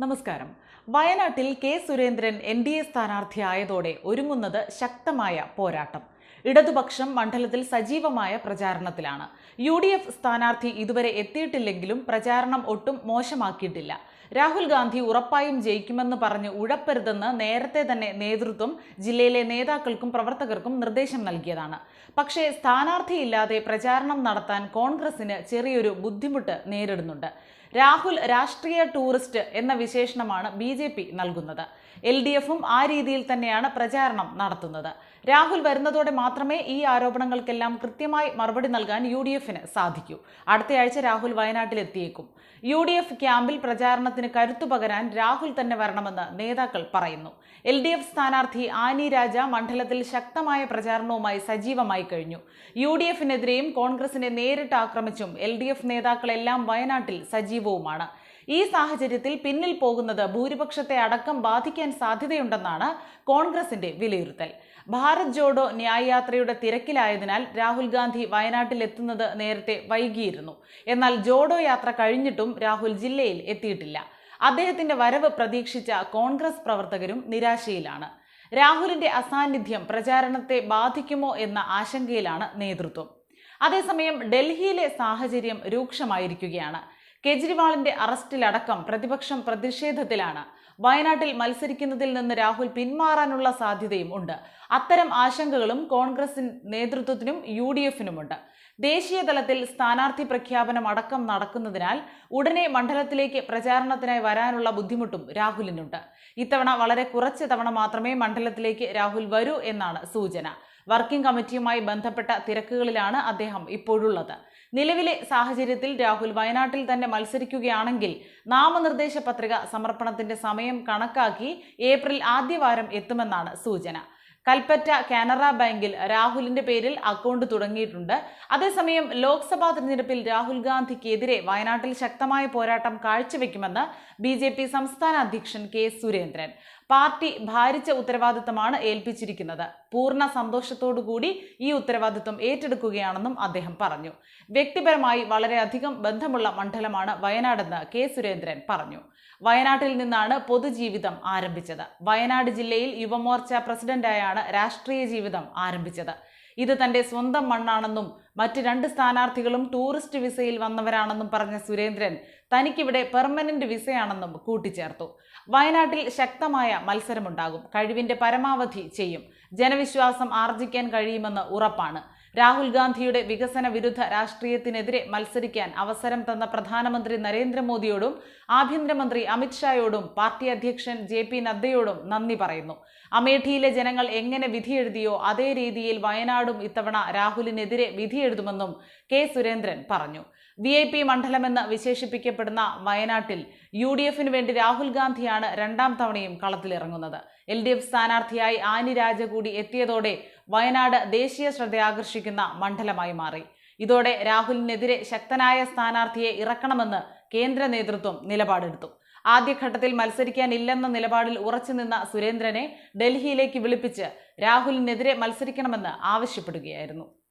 നമസ്കാരം. വയനാട്ടിൽ K Surendran N D A സ്ഥാനാർത്ഥിയായതോടെ ഒരുങ്ങുന്നത് ശക്തമായ പോരാട്ടം. ഇടതുപക്ഷം മണ്ഡലത്തിൽ സജീവമായ പ്രചാരണത്തിലാണ്. യു ഡി എഫ് സ്ഥാനാർത്ഥി ഇതുവരെ എത്തിയിട്ടില്ലെങ്കിലും പ്രചാരണം ഒട്ടും മോശമാക്കിയിട്ടില്ല. രാഹുൽ ഗാന്ധി ഉറപ്പായും ജയിക്കുമെന്ന് പറഞ്ഞ് ഉഴപ്പരുതെന്ന് നേരത്തെ തന്നെ നേതൃത്വം ജില്ലയിലെ നേതാക്കൾക്കും പ്രവർത്തകർക്കും നിർദ്ദേശം നൽകിയതാണ്. പക്ഷേ സ്ഥാനാർത്ഥിയില്ലാതെ പ്രചാരണം നടത്താൻ കോൺഗ്രസിന് ചെറിയൊരു ബുദ്ധിമുട്ട് നേരിടുന്നുണ്ട്. രാഹുൽ രാഷ്ട്രീയ ടൂറിസ്റ്റ് എന്ന വിശേഷണമാണ് ബി ജെ പി നൽകുന്നത്. എൽ ഡി എഫും ആ രീതിയിൽ തന്നെയാണ് പ്രചാരണം നടത്തുന്നത്. രാഹുൽ വരുന്നതോടെ മാത്രമേ ഈ ആരോപണങ്ങൾക്കെല്ലാം കൃത്യമായി മറുപടി നൽകാൻ യു ഡി എഫിന് സാധിക്കൂ. അടുത്തയാഴ്ച രാഹുൽ വയനാട്ടിൽ എത്തിയേക്കും യു ഡി എഫ് ക്യാമ്പിൽ പ്രചാരണത്തിന് കരുത്തു പകരാൻ രാഹുൽ തന്നെ വരണമെന്ന് നേതാക്കൾ പറയുന്നു. എൽ ഡി എഫ് സ്ഥാനാർത്ഥി ആനി രാജ മണ്ഡലത്തിൽ ശക്തമായ പ്രചാരണവുമായി സജീവമായി കഴിഞ്ഞു. യു ഡി എഫിനെതിരെയും കോൺഗ്രസിനെ നേരിട്ട് ആക്രമിച്ചും എൽ ഡി എഫ് നേതാക്കളെല്ലാം വയനാട്ടിൽ സജീവവുമാണ്. ഈ സാഹചര്യത്തിൽ പിന്നിൽ പോകുന്നത് ഭൂരിപക്ഷത്തെ അടക്കം ബാധിക്കാൻ സാധ്യതയുണ്ടെന്നാണ് കോൺഗ്രസിന്റെ വിലയിരുത്തൽ. ഭാരത് ജോഡോ ന്യായയാത്രയുടെ തിരക്കിലായതിനാൽ രാഹുൽ ഗാന്ധി വയനാട്ടിലെത്തുന്നത് നേരത്തെ വൈകിയിരുന്നു. എന്നാൽ ജോഡോ യാത്ര കഴിഞ്ഞിട്ടും രാഹുൽ ജില്ലയിൽ എത്തിയിട്ടില്ല. അദ്ദേഹത്തിന്റെ വരവ് പ്രതീക്ഷിച്ച കോൺഗ്രസ് പ്രവർത്തകരും നിരാശയിലാണ്. രാഹുലിന്റെ അസാന്നിധ്യം പ്രചാരണത്തെ ബാധിക്കുമോ എന്ന ആശങ്കയിലാണ് നേതൃത്വം. അതേസമയം ഡൽഹിയിലെ സാഹചര്യം രൂക്ഷമായിരിക്കുകയാണ്. കെജ്രിവാളിന്റെ അറസ്റ്റിലടക്കം പ്രതിപക്ഷം പ്രതിഷേധത്തിലാണ്. വയനാട്ടിൽ മത്സരിക്കുന്നതിൽ നിന്ന് രാഹുൽ പിന്മാറാനുള്ള സാധ്യതയും ഉണ്ട്. അത്തരം ആശങ്കകളും കോൺഗ്രസ് നേതൃത്വത്തിനും യു ഡി എഫിനുമുണ്ട് ദേശീയ തലത്തിൽ സ്ഥാനാർത്ഥി പ്രഖ്യാപനം അടക്കം നടക്കുന്നതിനാൽ ഉടനെ മണ്ഡലത്തിലേക്ക് പ്രചാരണത്തിനായി വരാനുള്ള ബുദ്ധിമുട്ടും രാഹുലിനുണ്ട്. ഇത്തവണ വളരെ കുറച്ച് തവണ മാത്രമേ മണ്ഡലത്തിലേക്ക് രാഹുൽ വരൂ എന്നാണ് സൂചന. വർക്കിംഗ് കമ്മിറ്റിയുമായി ബന്ധപ്പെട്ട തിരക്കുകളിലാണ് അദ്ദേഹം ഇപ്പോഴുള്ളത്. നിലവിലെ സാഹചര്യത്തിൽ രാഹുൽ വയനാട്ടിൽ തന്നെ മത്സരിക്കുകയാണെങ്കിൽ നാമനിർദ്ദേശ പത്രിക സമർപ്പണത്തിന്റെ സമയം കണക്കാക്കി ഏപ്രിൽ ആദ്യവാരം എത്തുമെന്നാണ് സൂചന. കൽപ്പറ്റ കാനറ ബാങ്കിൽ രാഹുലിന്റെ പേരിൽ അക്കൗണ്ട് തുടങ്ങിയിട്ടുണ്ട്. അതേസമയം ലോക്സഭാ തെരഞ്ഞെടുപ്പിൽ രാഹുൽ ഗാന്ധിക്കെതിരെ വയനാട്ടിൽ ശക്തമായ പോരാട്ടം കാഴ്ചവെക്കുമെന്ന് ബി സംസ്ഥാന അധ്യക്ഷൻ കെ സുരേന്ദ്രൻ. പാർട്ടി ഭാരിച്ച ഉത്തരവാദിത്തമാണ് ഏൽപ്പിച്ചിരിക്കുന്നത്. പൂർണ സന്തോഷത്തോടുകൂടി ഈ ഉത്തരവാദിത്തം ഏറ്റെടുക്കുകയാണെന്നും അദ്ദേഹം പറഞ്ഞു. വ്യക്തിപരമായി വളരെയധികം ബന്ധമുള്ള മണ്ഡലമാണ് വയനാടെന്ന് കെ സുരേന്ദ്രൻ പറഞ്ഞു. വയനാട്ടിൽ നിന്നാണ് പൊതുജീവിതം ആരംഭിച്ചത്. വയനാട് ജില്ലയിൽ യുവമോർച്ച പ്രസിഡന്റായാണ് രാഷ്ട്രീയ ജീവിതം ആരംഭിച്ചത്. ഇത് തന്റെ സ്വന്തം മണ്ണാണെന്നും മറ്റ് രണ്ട് സ്ഥാനാർത്ഥികളും ടൂറിസ്റ്റ് വിസയിൽ വന്നവരാണെന്നും പറഞ്ഞ സുരേന്ദ്രൻ തനിക്കിവിടെ പെർമനന്റ് വിസയാണെന്നും കൂട്ടിച്ചേർത്തു. വയനാട്ടിൽ ശക്തമായ മത്സരമുണ്ടാകും. കഴിവിന്റെ പരമാവധി ചെയ്യും. ജനവിശ്വാസം ആർജിക്കാൻ കഴിയുമെന്ന് ഉറപ്പാണ്. രാഹുൽ ഗാന്ധിയുടെ വികസന വിരുദ്ധ രാഷ്ട്രീയത്തിനെതിരെ മത്സരിക്കാൻ അവസരം തന്ന പ്രധാനമന്ത്രി നരേന്ദ്രമോദിയോടും ആഭ്യന്തരമന്ത്രി അമിത്ഷായോടും പാർട്ടി അധ്യക്ഷൻ ജെ പി നദ്ദയോടും നന്ദി പറയുന്നു. അമേഠിയിലെ ജനങ്ങൾ എങ്ങനെ വിധിയെഴുതിയോ അതേ രീതിയിൽ വയനാടും ഇത്തവണ രാഹുലിനെതിരെ വിധിയെഴുതുമെന്നും കെ സുരേന്ദ്രൻ പറഞ്ഞു. വി ഐ പി മണ്ഡലമെന്ന് വിശേഷിപ്പിക്കപ്പെടുന്ന വയനാട്ടിൽ യു ഡി എഫിന് വേണ്ടി രാഹുൽ ഗാന്ധിയാണ് രണ്ടാം തവണയും കളത്തിലിറങ്ങുന്നത്. എൽ ഡി എഫ് സ്ഥാനാർത്ഥിയായി ആനി രാജ കൂടി എത്തിയതോടെ വയനാട് ദേശീയ ശ്രദ്ധ ആകർഷിക്കുന്ന മണ്ഡലമായി മാറി. ഇതോടെ രാഹുലിനെതിരെ ശക്തനായ സ്ഥാനാർത്ഥിയെ ഇറക്കണമെന്ന് കേന്ദ്ര നേതൃത്വം നിലപാടെടുത്തു. ആദ്യഘട്ടത്തിൽ മത്സരിക്കാനില്ലെന്ന നിലപാടിൽ ഉറച്ചുനിന്ന സുരേന്ദ്രനെ ഡൽഹിയിലേക്ക് വിളിപ്പിച്ച് രാഹുലിനെതിരെ മത്സരിക്കണമെന്ന് ആവശ്യപ്പെടുകയായിരുന്നു.